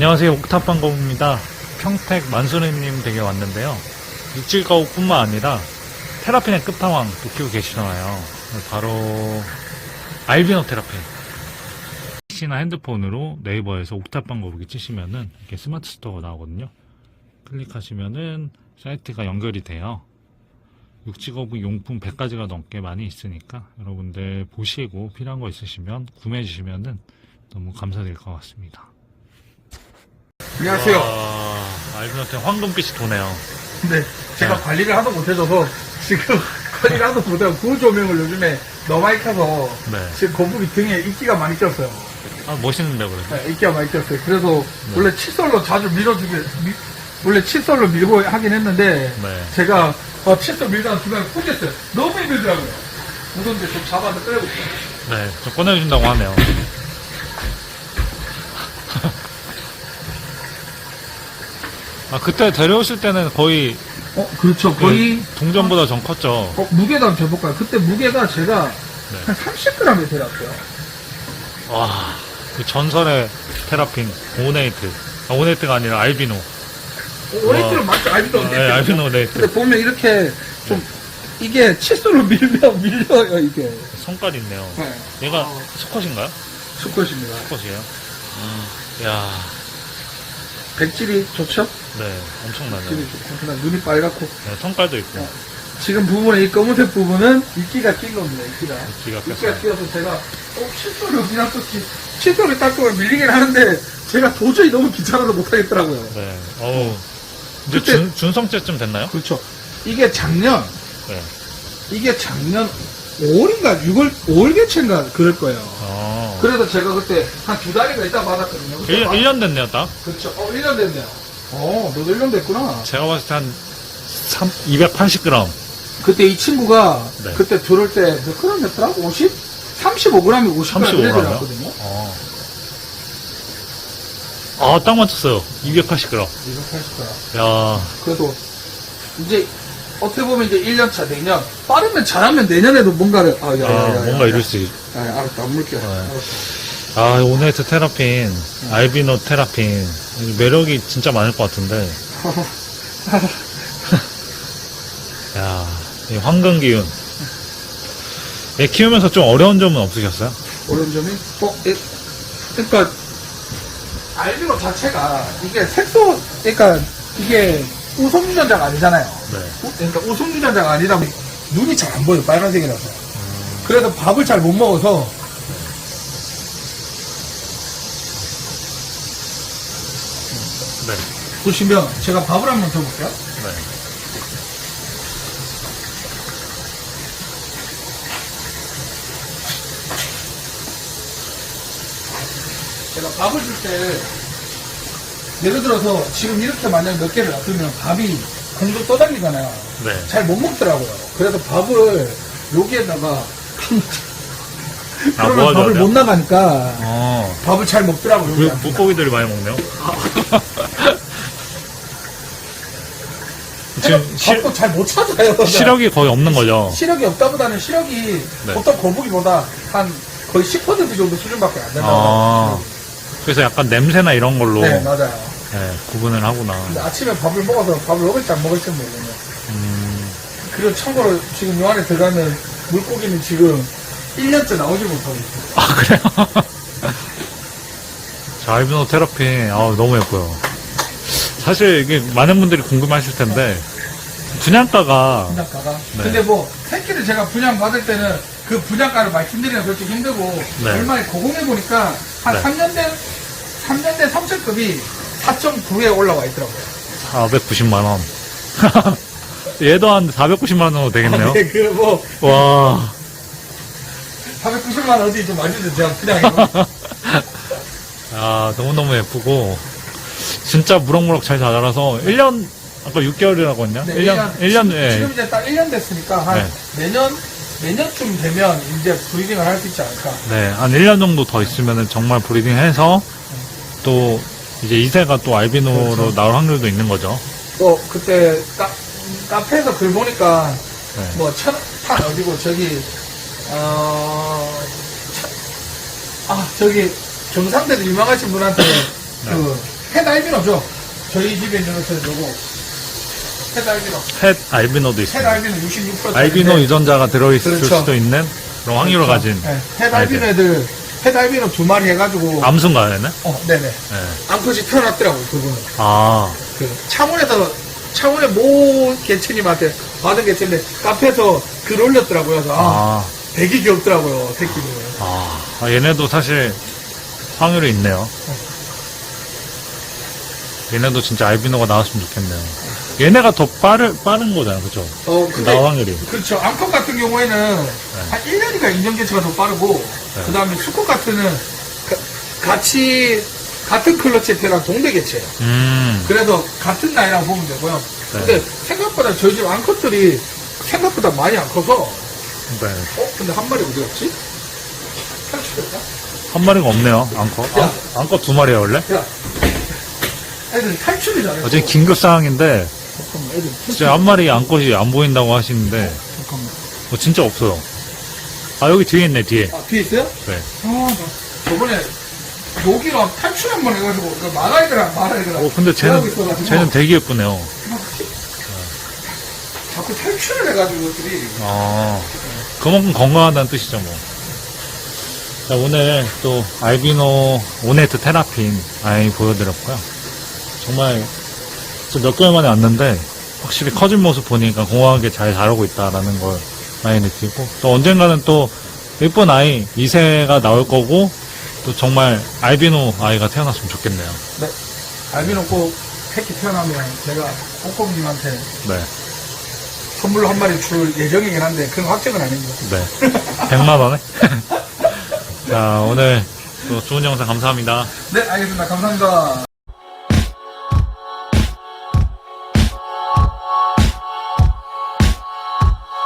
안녕하세요. 옥탑방공입니다. 평택 만수르님 댁에 왔는데요. 육질가옥 뿐만 아니라 테라핀의 끝판왕 또 키우고 계시잖아요. 바로 알비노 테라핀. PC나 핸드폰으로 네이버에서 옥탑방 거북이 치시면은 이렇게 스마트 스토어가 나오거든요. 클릭하시면은 사이트가 연결이 돼요. 육지거북이 용품 100가지가 넘게 많이 있으니까 여러분들 보시고 필요한 거 있으시면 구매해 주시면은 너무 감사드릴 것 같습니다. 안녕하세요. 와, 알비노한테 황금빛이 도네요. 근데 제가 네. 관리를 하도 못해줘서 지금 관리를 하도 못하고 구조 조명을 요즘에 너무 많이 켜서 네. 지금 거북이 등에 이끼가 많이 꼈어요. 아, 멋있는데, 그래도. 네, 이끼가 많이 꼈어요. 그래서 네. 원래 칫솔로 자주 밀어주게, 미- 원래 칫솔로 밀고 하긴 했는데 네. 제가 어, 칫솔 밀다가 중간에 꽂혔어요. 너무 힘들더라고요. 무서운데 좀 잡아서 있어요. 네, 좀 꺼내준다고 하네요. 아, 그때 데려오실 때는 거의 어, 그렇죠. 거의 네, 동전보다 좀 컸죠. 어, 무게도 한번 재볼까요? 그때 무게가 제가 네. 한 30g에 데려왔어요. 와, 그 전설의 테라핀, 오네이트. 아, 오네이트가 아니라 알비노. 오렌지로 맞죠? 알비도 네, 알비노 오네이트. 근데 보면 이렇게 좀 이게 칫솔로 밀면 밀려요 이게 손깔 있네요. 네. 얘가 수컷인가요? 수컷입니다 수컷이에요. 음, 야 백질이 좋죠? 네, 엄청나네요. 백질이 좋고 그다음 눈이 빨갛고 네, ton깔도 있고. 지금 부분에 이 검은색 부분은 이끼가 낀 겁니다 이끼가 이끼가 이끼가 꼈어요. 끼어서 제가 어 칫솔을 어디다 썼지 칫솔을 닦으면 밀리긴 하는데 제가 도저히 너무 귀찮아서 못하겠더라고요 네, 어우. 이제 그때- 준, 준성째쯤 됐나요? 그렇죠 이게 작년 네. 이게 작년 5월인가 6월 5월 개체인가 그럴 거예요 어. 그래서 제가 그때 한 두 달인가 있다 받았거든요. 그때 1년, 받- 1년 됐네요, 딱. 그쵸. 어, 1년 됐네요. 어, 너도 1년 됐구나. 제가 봤을 때한 3, 280g. 그때 이 친구가, 네. 그때 들어올 때, 몇 그램 였더라 50? 35g이 50g 35g 이요? 들어갔거든요. 어. 아, 딱 맞췄어요. 280g. 280g. 야, 그래도, 이제, 어떻게 보면 이제 1년차 내년, 빠르면 잘하면 내년에도 뭔가를, 아, 야, 야, 아, 야, 야, 뭔가 야. 이룰 수 있. 아, 알았다, 안 물게. 네. 알았어. 아, 오네이트 테라핀, 알비노 테라핀. 매력이 진짜 많을 것 같은데. 야, 이 황금 기운. 얘 키우면서 좀 어려운 점은 없으셨어요? 어려운 점이? 어, 예, 그러니까 알비노 자체가 이게 색소, 그러니까 이게 우성 유전자가 아니잖아요. 네. 우- 그러니까 우성 유전자가 아니다 보니 눈이 잘 안 보여 빨간색이라서. 그래서 밥을 잘 못 먹어서 네. 보시면 제가 밥을 한번 줘볼게요. 네. 제가 밥을 줄 때 예를 들어서 지금 이렇게 만약 몇 개를 놔두면 밥이 공도 떠다니잖아요. 네. 잘 못 먹더라고요. 그래서 밥을 여기에다가 아, 그러면 모아줘야 밥을 돼요? 못 나가니까 어. 밥을 잘 먹더라고요. 그, 여기. 물고기들이 많이 먹네요. 지금 시, 밥도 잘 못 찾아요. 시력이 거의 없는 거죠. 시력이 없다보다는 시력이 네. 보통 거북이보다 한 거의 10% 정도 수준밖에 안 된다고. 아, 그래서 약간 냄새나 이런 걸로 네, 맞아요. 네, 구분을 하구나. 근데 아침에 밥을 먹어서 밥을 먹을지 안 먹을지 모르겠네요. 음, 그리고 참고로 지금 요 안에 들어가는 물고기는 지금 1년째 나오지 못하고 있어요. 아, 그래요? 자, 알비노 테라피, 아 너무 예뻐요. 사실 이게 많은 분들이 궁금하실 텐데, 분양가가, 분양가가. 네. 근데 뭐 새끼를 제가 분양 받을 때는 그 분양가를 말씀드리면 그렇게 힘들고 네. 얼마에 고공해 보니까 한 네. 3년 된 3년 된 성체급이 4.9에 올라와 있더라고요. 490만 원. 얘도 한 490만원 정도 되겠네요. 네, 그뭐 와. 490만 원 어디 좀 맞으죠 제가 분양해서. 아, 너무너무 예쁘고, 진짜 무럭무럭 잘 자라서, 1년, 아까 6개월이라고 했냐? 네, 1년, 1년, 예. 지금 이제 딱 1년 됐으니까 한 네. 내년 내년쯤 되면 이제 브리딩을 할 수 있지 않을까. 네, 한 1년 정도 더 있으면은 정말 브리딩 해서, 또, 이제 이세가 또 알비노로 그렇죠. 나올 확률도 있는 거죠. 또 그때 카, 카페에서 글 보니까 네. 뭐 천, 산 어디고 저기 어, 천- 아 저기 경상대도 유명하신 분한테 네. 그펫 알비노죠. 저희 집에 있는 요거 펫 알비노. 펫 알비노도 펫 있습니다. 알비노 66%. 알비노 유전자가 들어있을 그렇죠. 수도 있는 그런 확률을 가진 네, 펫 알비노 애들 펫 알비노 두 마리 해가지고 암수인가요, 얘는? 어 네네 네. 암컷이 태어났더라고요 그분은. 아, 그 창원에서 창원의 모 개체님한테 받은 개체인데 카페에서 글 올렸더라고요. 그래서 아, 아, 되게 귀엽더라고요 새끼들. 아, 아, 얘네도 사실 확률이 있네요. 얘네도 진짜 알비노가 나왔으면 좋겠네요. 얘네가 더 빠르, 빠른 거잖아요, 그죠? 어 근데 나올 확률이. 그렇죠. 암컷 같은 경우에는 한 1년이가 인정 개체가 더 빠르고 네. 그 다음에 수컷 같은 같이 같은 클러치에 태어난 동대 개체예요. 음, 그래서 같은 나이라고 보면 되고요. 네. 근데 생각보다 저희 집 암컷들이 생각보다 많이 안 커서 네. 어? 근데 한 마리 어디 갔지? 탈출했나? 한 마리가 없네요, 앙컷. 야. 아, 앙컷 두 마리야, 원래? 야 애들 탈출이 잘해. 어제 긴급 상황인데, 잠깐만 애들 진짜 한 마리 앙컷이 안 보인다고 하시는데, 잠깐만. 어, 진짜 없어요. 아, 여기 뒤에 있네, 뒤에. 아 뒤에 있어요? 네. 아, 나 저번에 여기로 탈출 한 번 해가지고 그 말아이들아 말아이들아. 어, 근데 쟤는, 쟤는 되게 예쁘네요. 자꾸 탈출을 해가지고 그들이 아, 그만큼 건강하다는 뜻이죠, 뭐. 자, 오늘 또 알비노 오네트 테라핀 아이 보여드렸고요. 정말 몇 개월 만에 왔는데 확실히 커진 모습 보니까 공허하게 잘 자라고 있다라는 걸 많이 느끼고 또 언젠가는 또 예쁜 아이 2세가 나올 거고 또 정말 알비노 아이가 태어났으면 좋겠네요. 네. 알비노 꼭 새끼 태어나면 제가 꼬꼬님한테 네, 선물로 한 마리 줄 예정이긴 한데 그건 확정은 아닙니다. 네. 100만 원에? 자, 오늘 또 좋은 영상 감사합니다. 네, 알겠습니다. 감사합니다.